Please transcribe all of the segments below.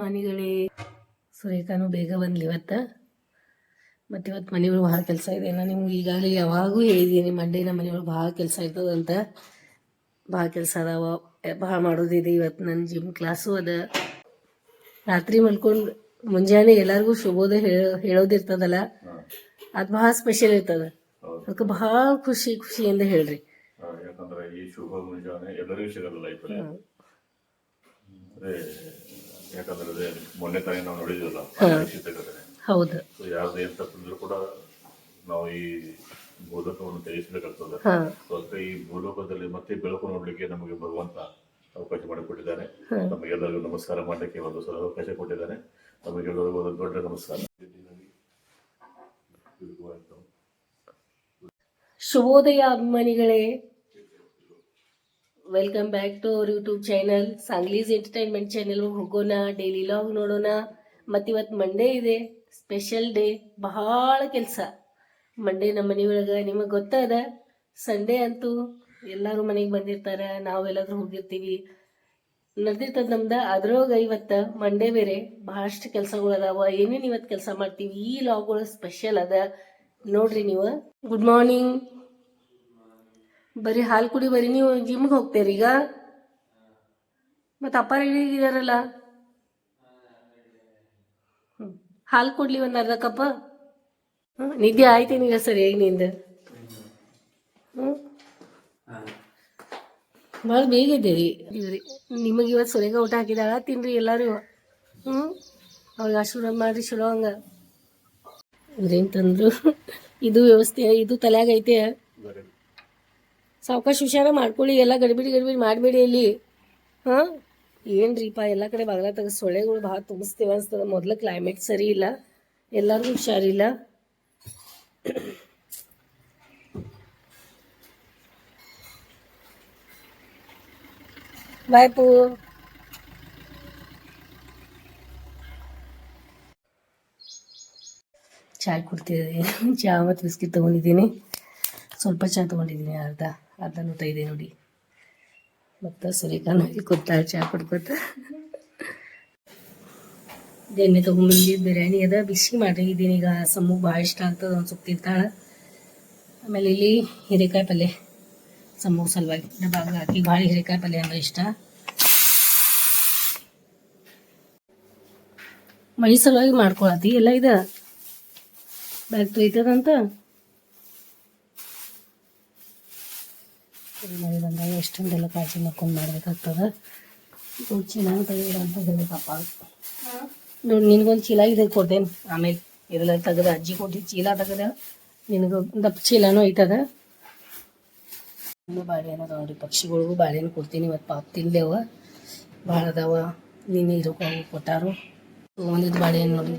ಅಭಿಮಾನಿಗಳೇ. ಸುರೇಖಾನು ಬೇಗ ಬಂದ್ಲಿ ಇವತ್ತು. ಮತ್ತು ಇವತ್ತು ಮನೆಯೊಳಗೆ ಭಾಳ ಕೆಲಸ ಇದೆ ನಾನು ನಿಮ್ಗೆ ಈಗಾಗಲೇ ಯಾವಾಗೂ ಹೇಳಿದ್ದೀನಿ ಮಂಡೇ ನಮ್ಮ ಮನೆಯೊಳಗೆ ಭಾಳ ಕೆಲಸ ಇರ್ತದಂತ ಭಾಳ ಕೆಲಸ ಅದಾವ. ಭಾಳ ಮಾಡೋದಿದೆ ಇವತ್ತು ನನ್ನ ಜಿಮ್ ಕ್ಲಾಸು ಅದ. ರಾತ್ರಿ ಮಲ್ಕೊಂಡು ಮುಂಜಾನೆ ಎಲ್ಲರಿಗೂ ಶುಭೋದಯ ಹೇಳೋ ಹೇಳೋದಿರ್ತದಲ್ಲ ಅದು ಭಾಳ ಸ್ಪೆಷಲ್ ಇರ್ತದ. ಅದಕ್ಕೆ ಭಾಳ ಖುಷಿ ಖುಷಿಯಿಂದ ಹೇಳ್ರಿ. ಯಾಕಂದ್ರೆ ಈ ಶುಭ ಮುಂಜಾನೆ ಎಲ್ಲರಿಗೂ ಸಿಗಲ್ಲ ಲೈಫಲ್ಲಿ ಯಾಕಂದ್ರೆ ಅದೇ ಮೊನ್ನೆ ತಾನೇ ನಾವು ನೋಡಿದ್ವಲ್ಲ ಶೀತಕತೆ ಹೌದು. ಸೊ ಯಾವ್ದು ಏನ್ ತಪ್ಪಿದ್ರು ಕೂಡ ನಾವು ಈ ಭೂಲೋಕವನ್ನು ತ್ಯಜಿಸಬೇಕಾಗ್ತದೆ ಸೊ ಅದಕ್ಕೆ ಈ ಭೂಲೋಕದಲ್ಲಿ ಮತ್ತೆ ಬೆಳಕು ನೋಡ್ಲಿಕ್ಕೆ ನಮಗೆ ಭಗವಂತ ಅವಕಾಶ ಮಾಡಿಕೊಟ್ಟಿದ್ದಾನೆ. ನಮಗೆಲ್ಲರಿಗೂ ನಮಸ್ಕಾರ ಮಾಡಲಿಕ್ಕೆ ಒಂದು ಸಲ ಅವಕಾಶ ಕೊಟ್ಟಿದ್ದಾನೆ. ನಮಗೆಲ್ಲರಿಗೂ ಒಂದು ದೊಡ್ಡ ನಮಸ್ಕಾರ. ಶುಭೋದಯ ಅಭಿಮಾನಿಗಳೇ welcome back to our YouTube channel ಸಾಂಗ್ಲೀಸ್ entertainment channel ಹೋಗೋಣ ಡೈಲಿ ಲಾಗ್ ನೋಡೋಣ. ಮತ್ತು ಇವತ್ತು ಮಂಡೇ ಇದೆ ಸ್ಪೆಷಲ್ ಡೇ ಬಹಳ ಕೆಲಸ. ಮಂಡೇ ನಮ್ಮ ಮನೆಯೊಳಗೆ ನಿಮಗೆ ಗೊತ್ತದ ಸಂಡೇ ಅಂತೂ ಎಲ್ಲರೂ ಮನೆಗೆ ಬಂದಿರ್ತಾರೆ, ನಾವೆಲ್ಲಾದ್ರೂ ಹೋಗಿರ್ತೀವಿ. ನಡೆದಿರ್ತದ ನಮ್ದು ಅದ್ರೊಳಗೆ ಇವತ್ತು ಮಂಡೇ ಬೇರೆ. ಬಹಳಷ್ಟು ಕೆಲಸಗಳು ಅದಾವ. ಏನೇನು ಇವತ್ತು ಕೆಲಸ ಮಾಡ್ತೀವಿ? ಈ ಲಾಗ್ಗಳು ಸ್ಪೆಷಲ್ ಅದ. ನೋಡ್ರಿ ನೀವು. ಗುಡ್ ಮಾರ್ನಿಂಗ್ ಬರೀ ಹಾಲು ಕುಡಿ ಬರೀ ನೀವು ಜಿಮ್ಗೆ ಹೋಗ್ತೀರಿ ಈಗ? ಮತ್ತೆ ಅಪ್ಪ ಇದಾರಲ್ಲ. ಹಾಲು ಕೊಡ್ಲಿ ಒಂದು ಅರ್ಧ ಕಪ್ಪ ಹ್ಞೂ ನಿದ್ದೆ ಆಯ್ತೇನೀಗ ಸರಿಯಾಗಿ ನಿಂದ. ಹ್ಞೂ ಭಾಳ ಬೇಗ ಇದ್ದೀರಿ ನಿಮಗೆ ಇವತ್ತು ಸೊರೆಗ ಊಟ ಹಾಕಿದಾಗ ತಿನ್ರಿ ಎಲ್ಲರೂ. ಹ್ಞೂ ಅವ್ರಿಗೆ ಆಶೀರ್ವಾದ ಮಾಡಿರಿ, ಚಲೋ ಹಂಗೆ. ಇವ್ರೇನು ತಂದ್ರು? ಇದು ವ್ಯವಸ್ಥೆ, ಇದು ತಲೆಯಾಗೈತೆ ಸಾವಕಾಶ ಹುಷಾರ ಮಾಡ್ಕೊಳ್ಳಿ ಎಲ್ಲ ಗಡಿಬಿಡಿ ಗಡಿಬಿಡಿ ಮಾಡಬೇಡಿ ಇಲ್ಲಿ ಹಾಂ ಏನ್ರಿಪ್ಪ ಎಲ್ಲ ಕಡೆ ಬಾಗ್ಲ ತೆಗೆದು ಸೊಳ್ಳೆಗಳು ಭಾಳ ತುಂಬಿಸ್ತೇವೆ ಅನ್ಸ್ತದ ಮೊದಲು ಕ್ಲೈಮೇಟ್ ಸರಿ ಇಲ್ಲ ಎಲ್ಲರಿಗೂ ಹುಷಾರಿಲ್ಲ ಬಾಯ್ ಪೂ ಚಾ ಕುಡ್ತಿದ್ದೀನಿ ಚಾ ಮತ್ತು ಬಿಸ್ಕಿಟ್ ತೊಗೊಂಡಿದ್ದೀನಿ ಸ್ವಲ್ಪ ಚಹಾ ತೊಗೊಂಡಿದ್ದೀನಿ, ಅರ್ಧ. ಅರ್ಧ ನೂಟ ಇದೆ ನೋಡಿ. ಮತ್ತು ಸುರೇಖಾನು ಇಲ್ಲಿ ಚಹಾ ಕುಡ್ಕೊತ. ಎಣ್ಣೆ ತೊಗೊಂಬಂದು ಬಿರಿಯಾನಿ ಅದ, ಬಿಸಿ ಮಾಡಿದ್ದೀನಿ ಈಗ. ಸಮ್ಮಗ್ ಭಾಳ ಇಷ್ಟ ಆಗ್ತದೆ, ಒಂದು ಸ್ವಲ್ಪ ತಿಂತಾಳೆ. ಆಮೇಲೆ ಇಲ್ಲಿ ಹೀರೆಕಾಯಿ ಪಲ್ಯ. ಸಮ್ಮು ಸಲುವಾಗಿ ಡಬ್ಬಾಗ ಹಾಕಿ, ಭಾಳ ಹೀರೆಕಾಯಿ ಪಲ್ಯ ಅಂದ್ರೆ ಇಷ್ಟ. ಮಳಿ ಸಲುವಾಗಿ ಮಾಡ್ಕೊಳತಿ, ಎಲ್ಲ ಇದ. ಬ್ಯಾಗ್ ತೊಯ್ತದಂತ ಎಷ್ಟೊಂದೆಲ್ಲ ಕಾಳಜಿ ಮಾಡ್ಕೊಂಡು ಮಾಡ್ಬೇಕಾಗ್ತದ? ಚೀಲ ತೆಗೆದಿರ ಅಂತ ಹೇಳ್ಬೇಕಪ್ಪ ನೋಡಿ, ನಿನಗೊಂದು ಚೀಲ ಇದೆ ಕೊಡ್ತೇನೆ. ಆಮೇಲೆ ಇದೆಲ್ಲ ತೆಗೆದ ಅಜ್ಜಿ ಕೊಟ್ಟಿದ್ದು ಚೀಲ ತೆಗೆದ ನಿನಗೆ ದಪ್ಪ ಚೀಲನೂ ಐತದ. ಬಾಳೆಹಣ್ಣು ಅದಾವ ನೋಡಿ ಪಕ್ಷಿಗಳಿಗೂ ಬಾಳೆಹಣ್ಣು ಕೊಡ್ತೀನಿ ಇವತ್ತು ಪಾಪ ತಿಂದೇವ. ಭಾಳ ಅದಾವ. ನೀನು ಹೋಗಿ ಕೊಟ್ಟಾರು. ಒಂದಿದ್ದು ಬಾಳೆಹಣ್ಣು ನೋಡಿ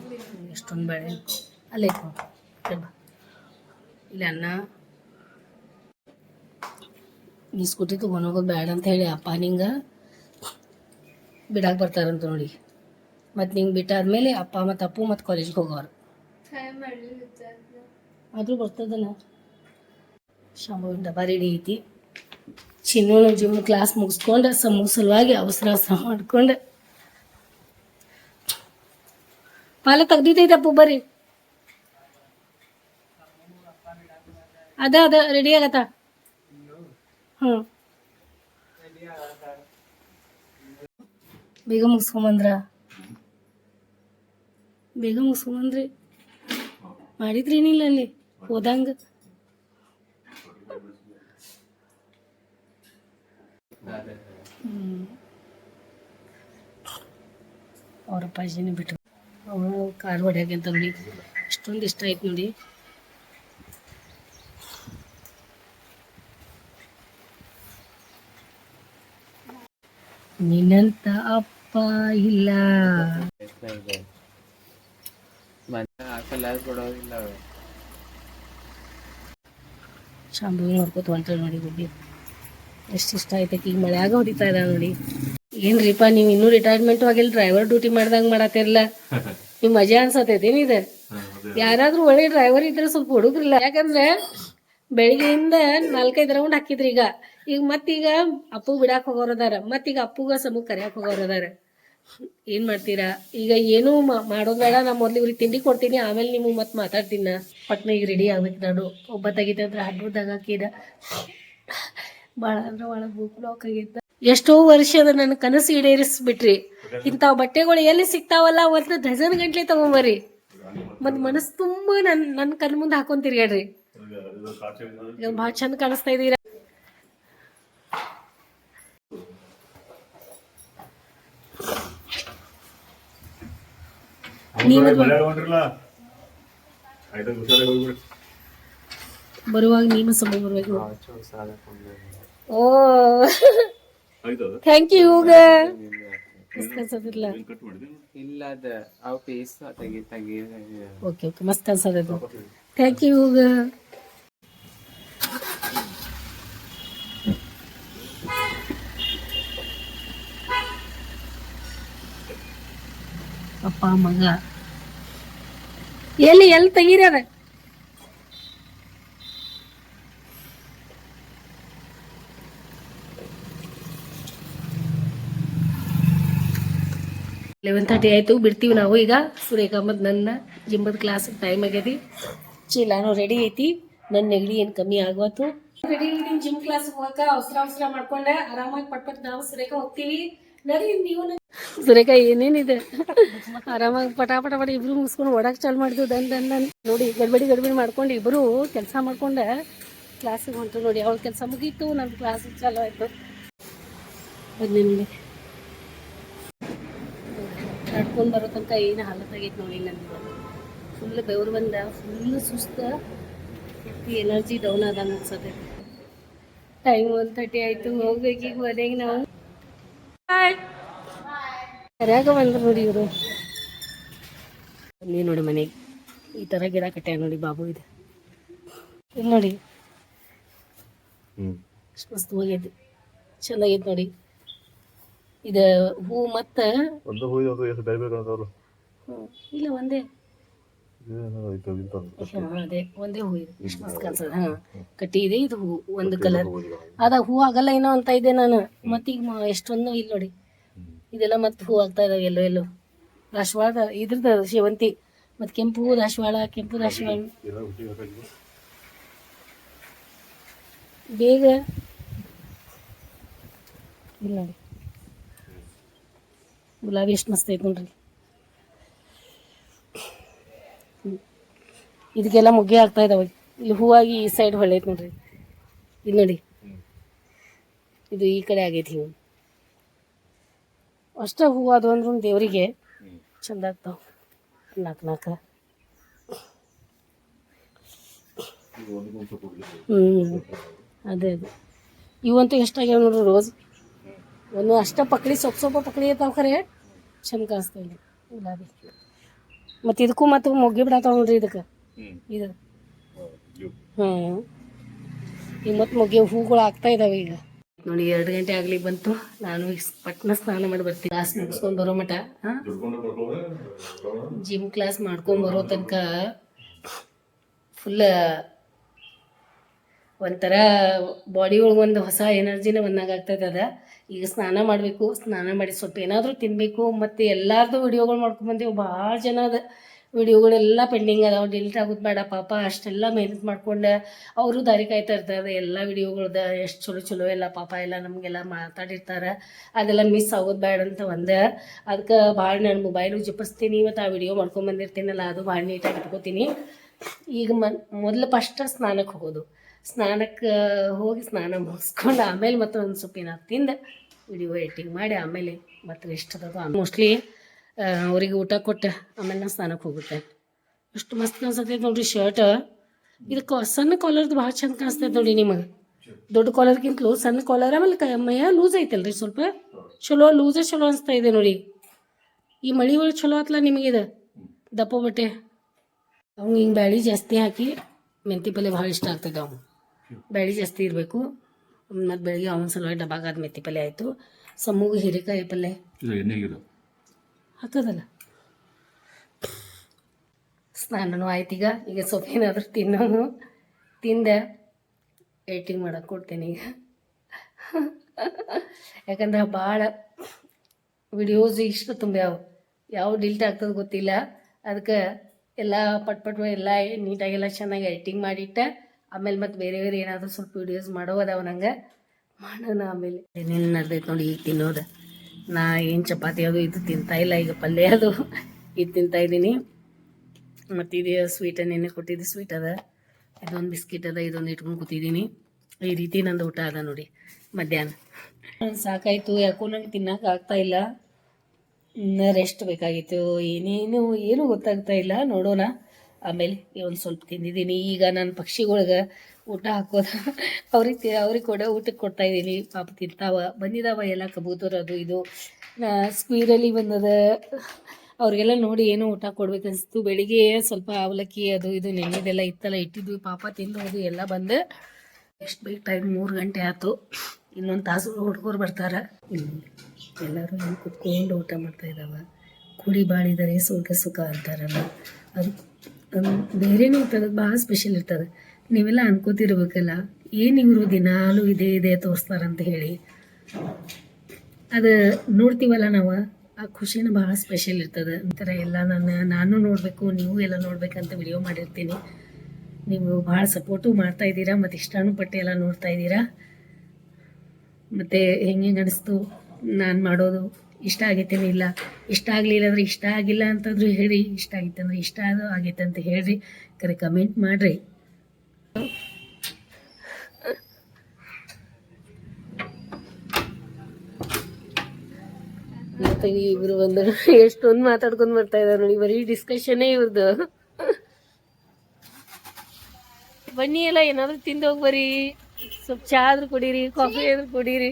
ಎಷ್ಟೊಂದು ಬಾಳೆಹಣ್ಣು ಅಲ್ಲೇ ಇಲ್ಲಿ ಅನ್ನ ಈ ಸ್ಕೂಟಿ ತೊಗೊಂಡು ಹೋಗೋದು ಬೇಡ ಅಂತ ಹೇಳಿ ಅಪ್ಪ ನಿಂಗೆ ಬಿಡಾಕ್ ಬರ್ತಾರಂತ ನೋಡಿ. ಮತ್ತು ನಿಂಗೆ ಬಿಟ್ಟಾದ್ಮೇಲೆ ಅಪ್ಪ ಮತ್ತು ಅಪ್ಪು ಮತ್ತು ಕಾಲೇಜ್ಗೆ ಹೋಗೋರು. ಆದರೂ ಬರ್ತದಲ್ಲ. ಶಾಂಭವಿನ ಡಬ್ಬ ರೆಡಿ ಐತಿ ಚಿನ್ನು ಜಿಮ್ ಕ್ಲಾಸ್ ಮುಗಿಸ್ಕೊಂಡು ಸಮ ಸಲುವಾಗಿ ಅವಸರ ಅವಸರ ಮಾಡ್ಕೊಂಡು. ಪಾಲ ತೆಗ್ದಿದ್ದೈತೆ ಅಪ್ಪು ಬರ್ರಿ. ಅದ ಅದ ರೆಡಿ ಆಗತ್ತ? ಬೇಗ ಮುಗಿಸ್ಕೊಂಬಂದ್ರ? ಬೇಗ ಮುಗಿಸ್ಕೊಂಬಂದ್ರಿ. ಮಾಡಿದ್ರಿ ಏನಿಲ್ಲ ಅಲ್ಲಿ, ಹೋದಂಗ. ಅವ್ರ ಅಪ್ಪಾಜಿನೇ ಬಿಟ್ರು ಅವಳು ಕಾಲು ಅಂತ ನೋಡಿ, ಅಷ್ಟೊಂದು ಇಷ್ಟ ಆಯ್ತು ನೋಡಿ. ನಿನ್ನಂತ ಅಪ್ಪ ಇಲ್ಲ. ಶಾಂಭವಿ ನೋಡ್ಕೋತ ಹೊಂಟ ನೋಡಿ ಗುಡ್ಡಿ ಎಷ್ಟು ಇಷ್ಟ ಆಯ್ತು ಈಗ ಮಳ್ಯಾಗ ಹೊಡಿತಾ ಇದ ನೋಡಿ. ಏನ್ರಿಪ್ಪ, ನೀವು ಇನ್ನೂ ರಿಟೈರ್ಮೆಂಟ್ ಆಗಿಲ್ಲ ಡ್ರೈವರ್ ಡ್ಯೂಟಿ ಮಾಡ್ದಂಗ ಮಾಡತ್ತಿರಲ್ಲ ನಿಮ್ ಮಜಾ ಅನ್ಸತೈತೇನ್ ಇದು? ಯಾರಾದ್ರೂ ಒಳ್ಳೆ ಡ್ರೈವರ್ ಇದ್ರೆ ಸ್ವಲ್ಪ ಹುಡುಗ್ರಿಲ್ಲ. ಯಾಕಂದ್ರೆ, ಬೆಳಿಗ್ಗೆಯಿಂದ ನಾಲ್ಕೈದು ರೌಂಡ್ ಹಾಕಿದ್ರಿ ಈಗ. ಈಗ ಮತ್ತೀಗ ಅಪ್ಪು ಬಿಡಾಕ್ ಹೋಗೋರದಾರ ಮತ್ತೀಗ ಅಪ್ಪುಗ ಸಮೂಹ ಕರಿಯಾಕ್ ಹೋಗೋರದಾರ ಏನ್ ಮಾಡ್ತೀರಾ? ಈಗ ಏನೂ ಮಾಡೋದ್ ಬೇಡ. ನಾ ಮೊದ್ಲು ಇವ್ರಿಗೆ ತಿಂಡಿ ಕೊಡ್ತೀನಿ. ಆಮೇಲೆ ನಿಮ್ಗೆ ಮತ್ತೆ ಮಾತಾಡ್ತೀನಿ ಪಟ್ನ ಈಗ ರೆಡಿ ಆಗ್ಬೇಕು ನಾನು. ಒಬ್ಬ ಅಂದ್ರೆ ಹಡ್ಬದಾಗ ಹಾಕಿದ ಭಾಳ ಅಂದ್ರೆ ಭಾಳ ಬುಕ್ ಬ್ಲಾಕ್ ಆಗಿದ್ದ ಎಷ್ಟೋ ವರ್ಷದ ನನ್ನ ಕನಸು ಈಡೇರಿಸ್ಬಿಟ್ರಿ. ಇಂತ ಬಟ್ಟೆಗಳು ಎಲ್ಲಿ ಸಿಗ್ತಾವಲ್ಲ ಒಂದು ಡಜನ್ ಗಂಟ್ಲೆ ತಗೊಂಬರ್ರಿ. ಮತ್ ಮನಸ್ಸು ತುಂಬಾ ನನ್ ನನ್ನ ಕಣ್ ಮುಂದೆ ಹಾಕೊಂಡ್ ತಿರ್ಗಾಡ್ರಿ ಈಗ ಭಾಳ ಚಂದ ಕಾಣಿಸ್ತಾ ಇದೀರ ನೀವು ಆಯ್ತು ಹುಷಾರಾಗಿ ಹೋಗ್ಬಿಡಿ ಬರುವಾಗ ನೀವು ಸಮ ಬರುವಾಗ ಓ. ಥ್ಯಾಂಕ್ ಯು ಇಲ್ಲ ಅದ ಅವ್ ಪೀಸ್ ತೆಗಿ ತೆಗಿ ಓಕೆ ಓಕೆ ಮಸ್ತ್ ಅನ್ಸದದು ಥ್ಯಾಂಕ್ ಯು ಹೂಗ ಅಪ್ಪ ಮಗ. ಎಲ್ಲಿ ಎಲ್ಲಿ ತೆಗೀರ್ಯಾರ? ಲೆವೆನ್ ತರ್ಟಿ ಆಯಿತು, ಬಿಡ್ತೀವಿ ನಾವು ಈಗ. ಸುರೇಖ ಮತ್ತು ನನ್ನ ಜಿಂಬದ ಕ್ಲಾಸ್ ಟೈಮ್ ಆಗ್ಯದಿ. ಚೀಲಾನು ರೆಡಿ ಐತಿ. ನನ್ನ ನೆಗಡಿ ಏನು ಕಮ್ಮಿ ಆಗೋತು ರೆಡಿ ಇದೀನಿ ಜಿಮ್ ಕ್ಲಾಸ್ ಹೋಗಕ ಅವಸರ ಅವಸರ ಮಾಡ್ಕೊಂಡೆ. ಆರಾಮಾಗಿ ಪಟ್ ನಾವು ಸುರೇಖ ಹೋಗ್ತೀವಿ. ನಡಿ, ನೀವು ಸುರೇಖ, ಏನೇನಿದೆ? ಆರಾಮಾಗಿ ಪಟ ಪಟ ಇಬ್ರು ಮುಗಿಸ್ಕೊಂಡು ಓಡಾಕ್ ಚಾಲು ಮಾಡಿದ್ವು. ದನ್ ದನ್ ದನ್. ನೋಡಿ, ಗಡ್ಬಡಿ ಗಡ್ಬಡಿ ಮಾಡ್ಕೊಂಡು ಇಬ್ರು ಕೆಲಸ ಮಾಡ್ಕೊಂಡೆ. ಕ್ಲಾಸಿಗೆ ಹೊಂಟು ನೋಡಿ, ಅವಳ ಕೆಲಸ ಮುಗೀತು ನನ್ನ ಕ್ಲಾಸ್ ಚಾಲು ಆಯ್ತು. ಅದು ನಡ್ಕೊಂಡು ಬರೋ ತನಕ ಏನು ಹಾಲತ್ತಾಗೈತೆ ನೋಡಿ ನಂದು ಫುಲ್ ಬೆವರು ಬಂದ ಫುಲ್ ಸುಸ್ತ ಎನರ್ಜಿ ಡೌನ್ ಆದಂಗೆ ಅನ್ಸತ್ತೆ. ಟೈಮ್ ಒನ್ ತರ್ಟಿ ಆಯಿತು, ಹೋಗ್ಬೇಕು ಈಗ ಮನೆಗೆ ನಾವು. ಸರಿಯಾಗ ಬಂದ್ರು ನೋಡಿ ಇವರು. ನೋಡಿ ಮನೆಗೆ ಈ ಥರ ಗಿಡ ಕಟ್ಟೆ ನೋಡಿ ಬಾಬು ಇದು. ಇಲ್ಲಿ ನೋಡಿ. ಮಸ್ತ್ ಹೋಗೈತಿ. ಚೆನ್ನಾಗೈತೆ ನೋಡಿ. ಇದು ಹೂ ಮತ್ತ ಒಂದು ಹೂ ಒಂದು ಎಷ್ಟು ಬೇರೆ ಬೇರೆ ಕಾಣ್ತಾವಲ್ಲ ಹ್ಮ್. ಇಲ್ಲ ಒಂದೇ. ಅದೇ. ಒಂದೇ ಹೂ ಇದೆ. ಎಷ್ಟು ಮಸ್ತ್ ಕಾಣಿಸ್ತದೆ ಹಾ. ಕಟ್ಟಿ ಇದೆ ಇದು ಹೂ. ಒಂದು ಕಲರ್. ಇದೆ. ಅದ ಹೂ ಆಗಲ್ಲ ಏನೋ ಅಂತ ಇದ್ದೆ ನಾನು. ಮತ್ತೀಗ ಮ- ಎಷ್ಟೊಂದು ಇಲ್ಲ ನೋಡಿ. ಇದೆಲ್ಲ ಮತ್ತೆ ಹೂ ಆಗ್ತಾ ಇದಾವೆ ಎಲ್ಲೋ ಎಲ್ಲೋ. ದಾಶವಾಳದ ಇದ್ರದ ಸೇವಂತಿ ಮತ್ತು ಕೆಂಪು ಹೂ ದಾಶವಾಳ ಕೆಂಪು ಹಾಕಿದ್ರು. ಬೇಗ. ಇಲ್ಲ ನೋಡಿ. ಗುಲಾಬಿ ಎಷ್ಟು ಮಸ್ತ್ ಐತೆ ನೋಡ್ರಿ. ಇದಕ್ಕೆಲ್ಲ ಮುಗ್ಗೆ ಆಗ್ತಾ ಇದಾವೆ. ಇಲ್ಲಿ ಹೂವಾಗಿ ಈ ಸೈಡ್ ಹೊಳ್ಳೈತೆ ನೋಡ್ರಿ. ಇದು ನೋಡಿ. ಇದು ಈ ಕಡೆ ಆಗೈತಿ ಹೂ ಅಷ್ಟ ಹೂ ಅದು ಅಂದ್ರೂ ದೇವರಿಗೆ. ಚಂದ ಆಗ್ತಾವ ನಾಲ್ಕು ನಾಲ್ಕು. ಹ್ಞೂ ಅದೇ ಅದೇ ಇವಂತೂ ಎಷ್ಟಾಗ್ಯಾವ ನೋಡ್ರಿ ರೋಸ್ ಒಂದು ಅಷ್ಟ ಪಕಡಿ ಸೊಪ್ಪು ಸೊಪ್ಪ ಪಕಡಿ ಐತಾವ ಖರೆ ಚಂದ ಕಾಣಿಸ್ತಾ ಗುಲಾಬಿ ಮತ್ತು ಇದಕ್ಕೂ ಮತ್ತು ಮೊಗ್ಗಿ ಬಿಡತ್ತಾವ ನೋಡ್ರಿ ಇದಕ್ಕೆ. ಇದು. ಹಾಂ ಈಗ ಮತ್ತು ಮೊಗ್ಗೆ ಹೂಗಳು ಆಗ್ತಾ ಇದಾವೆ ಈಗ ನೋಡಿ, ಎರಡು ಗಂಟೆ ಆಗ್ಲಿ ಬಂತು. ನಾನು ಪಟ್ನ ಸ್ನಾನ ಮಾಡಿ ಬರ್ತೀನಿ. ಕ್ಲಾಸ್ ಮುಗಿಸ್ಕೊಂಡ್ ಬರೋ ಬರ್ಕೊಂಡ್ರೆ ಜಿಮ್ ಕ್ಲಾಸ್ ಮಾಡ್ಕೊಂಡ್ ಬರೋ ತನಕ ಫುಲ್ ಒಂಥರ ಬಾಡಿ ಒಳಗೆ ಒಂದು ಹೊಸ ಎನರ್ಜಿನ ಬಂದಂಗೆ ಆಗ್ತೈತೆ ಅದ. ಈಗ ಸ್ನಾನ ಮಾಡಬೇಕು, ಸ್ನಾನ ಮಾಡಿ ಸ್ವಲ್ಪ ಏನಾದರೂ ತಿನ್ನಬೇಕು ಮತ್ತು ಎಲ್ಲಾರ್ದು ವಿಡಿಯೋಗಳು ಮಾಡ್ಕೊಂಬಂದೀವಿ ಭಾಳ ಜನ ಅದ. ವಿಡಿಯೋಗಳೆಲ್ಲ ಪೆಂಡಿಂಗ್ ಅದಾವೆ ಡಿಲೀಟ್ ಆಗೋದು ಬೇಡ ಪಾಪ, ಅಷ್ಟೆಲ್ಲ ಮೆಹನತ್ ಮಾಡ್ಕೊಂಡು ಅವರು ದಾರಿ ಕಾಯ್ತಾ ಇರ್ತಾರೆ. ಎಲ್ಲ ವಿಡಿಯೋಗಳ್ದ ಎಷ್ಟು ಚಲೋ ಚಲೋ ಎಲ್ಲ ಪಾಪ ಎಲ್ಲ ನಮಗೆಲ್ಲ ಮಾತಾಡಿರ್ತಾರೆ. ಅದೆಲ್ಲ ಮಿಸ್ ಆಗೋದು ಬೇಡ ಅಂತ ಒಂದು. ಅದಕ್ಕೆ ಭಾಳ ನಾನು ಮೊಬೈಲು ಜಪಿಸ್ತೀನಿ ಮತ್ತು ಆ ವಿಡಿಯೋ ಮಾಡ್ಕೊಂಬಂದಿರ್ತೀನಲ್ಲ ಅದು ಭಾಳ ನೀಟಾಗಿ ಇಟ್ಕೋತೀನಿ. ಈಗ ಮನ್, ಮೊದಲು ಫಸ್ಟ್ ಸ್ನಾನಕ್ಕೆ ಹೋಗೋದು. ಸ್ನಾನಕ್ಕೆ ಹೋಗಿ ಸ್ನಾನ ಮುಗಿಸ್ಕೊಂಡು ಆಮೇಲೆ ಮತ್ತೆ ಒಂದು ಸ್ವಲ್ಪ ಏನಾದ್ರು ತಿಂದು, ವಿಡಿಯೋ ಎಡಿಟಿಂಗ್ ಮಾಡಿ ಆಮೇಲೆ ಮತ್ತೆ ಅದ ಮೋಸ್ಟ್ಲಿ ಅವ್ರಿಗೆ ಊಟ ಕೊಟ್ಟೆ, ಆಮೇಲೆ ನಾನು ಸ್ನಾನಕ್ಕೆ ಹೋಗುತ್ತೆ ಅಷ್ಟು ಮಸ್ತ್ ಕಾಣಿಸ್ತೈತೆ ನೋಡ್ರಿ ಶರ್ಟ್ ಇದು ಕಾ, ಸಣ್ಣ ಕಾಲರ್ದು ಭಾಳ ಚಂದ ಕಾಣಿಸ್ತೈತೆ ನೋಡಿ ನಿಮಗೆ. ದೊಡ್ಡ ಕಾಲರ್ಗಿಂತಲೂ ಸಣ್ಣ ಕಾಲರ್ ಆಮೇಲೆ ಕೈ, ಮೈಯ ಲೂಸ್ ಐತಲ್ರಿ ಸ್ವಲ್ಪ? ಚಲೋ ಲೂಸೇ ಚಲೋ ಅನಿಸ್ತಾ ಇದೆ ನೋಡಿ ಈ ಮಳಿ ಒಳಗೆ ಚಲೋ ಆತ್ಲ ನಿಮಗಿದು ದಪ್ಪ ಬಟ್ಟೆ ಅವ್ನು ಹಿಂಗೆ ಬ್ಯಾಳಿ ಜಾಸ್ತಿ ಹಾಕಿ, ಮೆಂತಿ ಪಲ್ಯ ಭಾಳ ಇಷ್ಟ ಆಗ್ತದೆ ಅವ್ನು ಬ್ಯಾಳಿ ಜಾಸ್ತಿ ಇರಬೇಕು. ಮತ್ತು ಬೆಳಿಗ್ಗೆ ಅವನ ಸಲುವಾಗಿ ಡಬ್ಬಾಗಾದ ಮೆಂತಿ ಪಲ್ಯ ಆಯಿತು. ಸಮೂಹ ಹೀರೆಕಾಯಿ ಪಲ್ಯ. ಹಾಕೋದಲ್ಲ? ಸ್ನಾನನೂ ಆಯ್ತು ಈಗ. ಸ್ವಲ್ಪ ಏನಾದರೂ ತಿನ್ನೋನು. ತಿಂದೆ. ಏಟಿಂಗ್ ಮಾಡಕ್ಕೆ ಕೊಡ್ತೀನಿ ಈಗ. ಯಾಕಂದ್ರೆ ಭಾಳ ವಿಡಿಯೋಸ್ ಇಷ್ಟು ತುಂಬ್ಯಾವು ಯಾವ ಡಿಲ್ಟ್ ಆಗ್ತದೆ ಗೊತ್ತಿಲ್ಲ. ಅದಕ್ಕೆ ಎಲ್ಲ ಪಟ್ ಪಟ್ ಎಲ್ಲ ನೀಟಾಗೆಲ್ಲ ಚೆನ್ನಾಗಿ ಎಡಿಟಿಂಗ್ ಮಾಡಿಟ್ಟೆ. ಆಮೇಲೆ ಮತ್ತೆ ಬೇರೆ ಬೇರೆ ಏನಾದರೂ ಸ್ವಲ್ಪ ವಿಡಿಯೋಸ್ ಮಾಡೋ ಅದಾವ ನಂಗೆ. ಮಾಡೋಣ ಆಮೇಲೆ. ಏನೇನು ನಡೆದೈತೆ ನೋಡಿ ಈಗ ತಿನ್ನೋದು. ನಾ ಏನು ಚಪಾತಿ ಅದು ಇದು ತಿಂತಾ ಇಲ್ಲ, ಈಗ ಪಲ್ಯ ಅದು ಇದು ತಿಂತಾ ಇದ್ದೀನಿ. ಮತ್ತು ಇದು ಸ್ವೀಟ ನೆನ್ನೆ ಕೊಟ್ಟಿದ್ದು ಸ್ವೀಟ್ ಅದ. ಇದೊಂದು ಬಿಸ್ಕಿಟ್ ಅದ, ಇದೊಂದು ಇಟ್ಕೊಂಡು ಕೂತಿದ್ದೀನಿ. ಈ ರೀತಿ ನಂದು ಊಟ ಅದ ನೋಡಿ ಮಧ್ಯಾಹ್ನ. ಸಾಕಾಯಿತು. ಯಾಕೋ ನಂಗೆ ತಿನ್ನೋಕೆ ಆಗ್ತಾ ಇಲ್ಲ. ರೆಸ್ಟ್ ಬೇಕಾಗಿತ್ತು. ಏನೇನು, ಏನೂ ಗೊತ್ತಾಗ್ತಾ ಇಲ್ಲ. ನೋಡೋಣ. ಆಮೇಲೆ ಒಂದು ಸ್ವಲ್ಪ ತಿಂದಿದ್ದೀನಿ. ಈಗ ನಾನು ಪಕ್ಷಿಗಳ್ಗೆ ಊಟ ಹಾಕೋದು. ಅವ್ರಿಗೆ ಅವ್ರಿಗೆ ಕೂಡ ಊಟಕ್ಕೆ ಕೊಡ್ತಾ ಇದ್ದೀನಿ. ಪಾಪ ತಿಂತಾವ. ಬಂದಿದಾವ ಎಲ್ಲ ಕಬೂತರ್ ಅದು ಇದು. ಸ್ಕ್ವೀರಲ್ಲಿ ಬಂದದ. ಅವ್ರಿಗೆಲ್ಲ ನೋಡಿ ಏನು ಊಟ ಕೊಡ್ಬೇಕನ್ಸ್ತು. ಬೆಳಿಗ್ಗೆ ಸ್ವಲ್ಪ ಅವಲಕ್ಕಿ ಅದು ಇದು ನೆನೆದೆಲ್ಲ ಇತ್ತಲ್ಲ, ಇಟ್ಟಿದ್ವಿ. ಪಾಪ ತಿಂದು ಅದು ಎಲ್ಲ ಬಂದು ಎಷ್ಟು ಬೇಗ ಟೈಮ್ ಮೂರು ಗಂಟೆ ಆಯ್ತು. ಇನ್ನೊಂದು ತಾಸು ಹುಡುಗರು ಬರ್ತಾರೆ. ಎಲ್ಲರೂ ಇಲ್ಲಿ ಕುತ್ಕೊಂಡು ಊಟ ಮಾಡ್ತಾ ಇದ್ದಾವೆ ಕುಡಿ ಬಾಳಿದರೆ ಸುಖ ಸುಖ ಅಂತಾರಲ್ಲ. ಅದು ಬೇರೆನೇ ಇರ್ತದೆ. ಭಾಳ ಸ್ಪೆಷಲ್ ಇರ್ತದೆ. ನೀವೆಲ್ಲ ಅನ್ಕೋತಿರ್ಬೇಕಲ್ಲ, ಏನು ಇವರು ದಿನಾಲು ಇದೇ ಇದೇ ತೋರಿಸ್ತಾರಂತ ಹೇಳಿ. ಅದು ನೋಡ್ತೀವಲ್ಲ ನಾವು, ಆ ಖುಷಿನ ಭಾಳ ಸ್ಪೆಷಲ್ ಇರ್ತದೆ. ಒಂಥರ ಎಲ್ಲ ನಾನು ನಾನು ನೋಡಬೇಕು, ನೀವು ಎಲ್ಲ ನೋಡ್ಬೇಕಂತ ವಿಡಿಯೋ ಮಾಡಿರ್ತೀನಿ. ನೀವು ಭಾಳ ಸಪೋರ್ಟು ಮಾಡ್ತಾ ಇದ್ದೀರಾ, ಮತ್ತು ಇಷ್ಟಾನು ಪಟ್ಟು ಎಲ್ಲ ನೋಡ್ತಾ ಇದ್ದೀರಾ. ಮತ್ತು ಹೆಂಗೆ ಅನಿಸ್ತು, ನಾನು ಮಾಡೋದು, ಇಷ್ಟ ಆಗೈತೇನು ಇಲ್ಲ, ಇಷ್ಟ ಆಗಲಿಲ್ಲ ಅಂದ್ರೆ ಇಷ್ಟ ಆಗಿಲ್ಲ ಅಂತಂದ್ರೂ ಹೇಳಿ, ಇಷ್ಟ ಆಗಿತ್ತಂದ್ರೆ ಇಷ್ಟ ಅದು ಆಗೈತೆ ಅಂತ ಹೇಳ್ರಿ. ಕರೆ ಕಮೆಂಟ್ ಮಾಡಿರಿ. ಇಬ್ರು ಬಂದರು ಎಷ್ಟೊಂದು ಮಾತಾಡ್ಕೊಂಡ್ ಬರ್ತಾ ಇದಾರೆ ನೋಡಿ, ಬರೀ ಡಿಸ್ಕಷನ್ನೇ ಇವ್ರದ್ದು ಬನ್ನಿ ಎಲ್ಲ, ಏನಾದ್ರು ತಿಂದು ಹೋಗಿ ಸ್ವಲ್ಪ ಚಾ ಆದ್ರೂ ಕುಡೀರಿ ಕಾಫಿ ಆದ್ರೂ ಕುಡೀರಿ.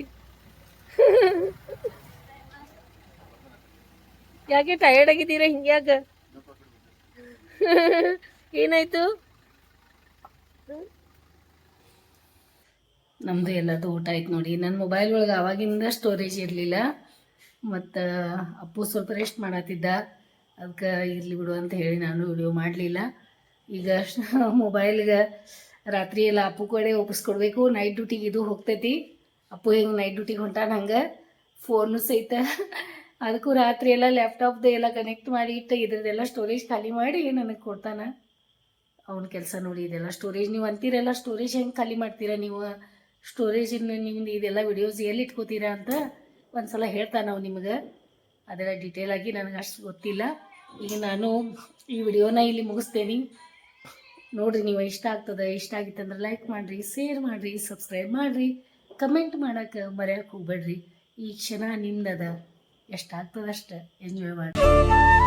ಯಾಕೆ ಟಯರ್ಡ್ ಆಗಿದ್ದೀರಾ ಹಿಂಗ್ಯಾಕ? ಏನಾಯ್ತು? ನಮ್ಮದು ಎಲ್ಲದು ಊಟ ಆಯ್ತು ನೋಡಿ. ನನ್ನ ಮೊಬೈಲ್ ಒಳಗೆ ಆವಾಗಿಂದ ಸ್ಟೋರೇಜ್ ಇರಲಿಲ್ಲ. ಮತ್ತು ಅಪ್ಪು ಸ್ವಲ್ಪ ರೆಸ್ಟ್ ಮಾಡತ್ತಿದ್ದ. ಅದಕ್ಕೆ ಇರಲಿ ಬಿಡು ಅಂತ ಹೇಳಿ ನಾನು ವಿಡಿಯೋ ಮಾಡಲಿಲ್ಲ. ಈಗ ಮೊಬೈಲ್ಗೆ ರಾತ್ರಿ ಎಲ್ಲ ಅಪ್ಪು ಕಡೆ ಒಪ್ಪಿಸ್ಕೊಡ್ಬೇಕು ನೈಟ್ ಡ್ಯೂಟಿಗೆ ಇದು ಹೋಗ್ತೈತಿ. ಅಪ್ಪು ಹೆಂಗೆ ನೈಟ್ ಡ್ಯೂಟಿಗೆ ಹೊಂಟಾನ ಹಂಗೆ? ಫೋನು ಸಹಿತ ಅದಕ್ಕೂ ರಾತ್ರಿ ಎಲ್ಲ ಲ್ಯಾಪ್ಟಾಪ್ದು ಎಲ್ಲ ಕನೆಕ್ಟ್ ಮಾಡಿ ಇಟ್ಟು ಇದ್ರದ್ದೆಲ್ಲ ಸ್ಟೋರೇಜ್ ಖಾಲಿ ಮಾಡಿ ನನಗೆ ಕೊಡ್ತಾನೆ. ಅವ್ನ ಕೆಲಸ ನೋಡಿ ಇದೆಲ್ಲ ಸ್ಟೋರೇಜ್ ನೀವು ಅಂತೀರಲ್ಲ ಸ್ಟೋರೇಜ್ ಹೆಂಗೆ ಖಾಲಿ ಮಾಡ್ತೀರಾ ನೀವು? ಸ್ಟೋರೇಜ್ ನಿಮ್ದು ಇದೆಲ್ಲ ವಿಡಿಯೋಸ್ ಎಲ್ಲಿ ಇಟ್ಕೋತೀರಾ ಅಂತ ಒಂದು ಸಲ ಹೇಳ್ತಾನೆ ನಾವು ನಿಮಗೆ. ಅದೆಲ್ಲ ಡೀಟೇಲ್ ಆಗಿ ನನಗೆ ಅಷ್ಟು ಗೊತ್ತಿಲ್ಲ. ಈಗ ನಾನು ಈ ವಿಡಿಯೋನ ಇಲ್ಲಿ ಮುಗಿಸ್ತೇನೆ. ನೋಡ್ರಿ ನೀವು ಇಷ್ಟ ಆಗ್ತದೆ, ಇಷ್ಟ ಆಗಿತ್ತಂದ್ರೆ ಲೈಕ್ ಮಾಡಿರಿ ಶೇರ್ ಮಾಡಿರಿ ಸಬ್ಸ್ಕ್ರೈಬ್ ಮಾಡಿರಿ. ಕಮೆಂಟ್ ಮಾಡೋಕೆ ಮರೆಯೋಕೆ ಹೋಗ್ಬೇಡ್ರಿ. ಈ ಕ್ಷಣ ನಿಮ್ದದ. ಎಷ್ಟಾಗ್ತದೆ ಅಷ್ಟು ಎಂಜಾಯ್ ಮಾಡಿ